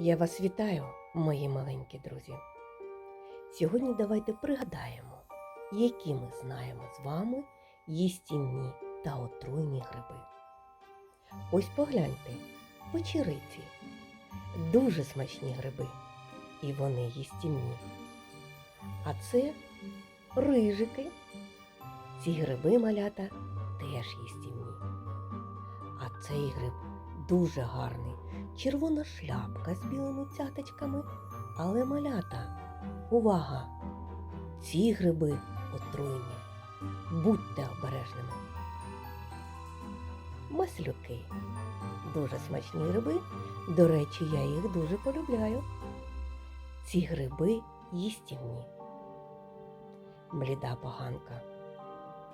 Я вас вітаю, мої маленькі друзі. Сьогодні давайте пригадаємо, які ми знаємо з вами їстівні та отруйні гриби. Ось погляньте, печериці. Дуже смачні гриби, і вони їстівні. А це рижики. Ці гриби малята теж їстівні. А цей гриб дуже гарний. Червона шляпка з білими цяточками. Але малята, увага! Ці гриби отруйні. Будьте обережними. Маслюки. Дуже смачні гриби. До речі, я їх дуже полюбляю. Ці гриби їстівні. Бліда поганка.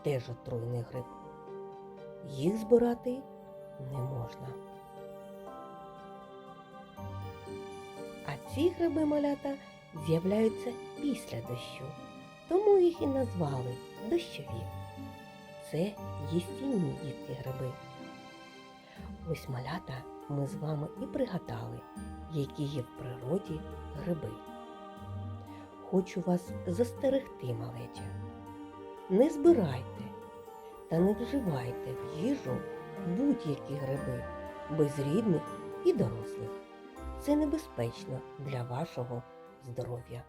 Теж отруйний гриб. Їх збирати не можна. Ці гриби малята з'являються після дощу, тому їх і назвали дощові. Це їстівні дітки гриби. Ось малята ми з вами і пригадали, які є в природі гриби. Хочу вас застерегти, малеча. Не збирайте та не вживайте в їжу будь-які гриби безрідних і дорослих. Це небезпечно для вашого здоров'я.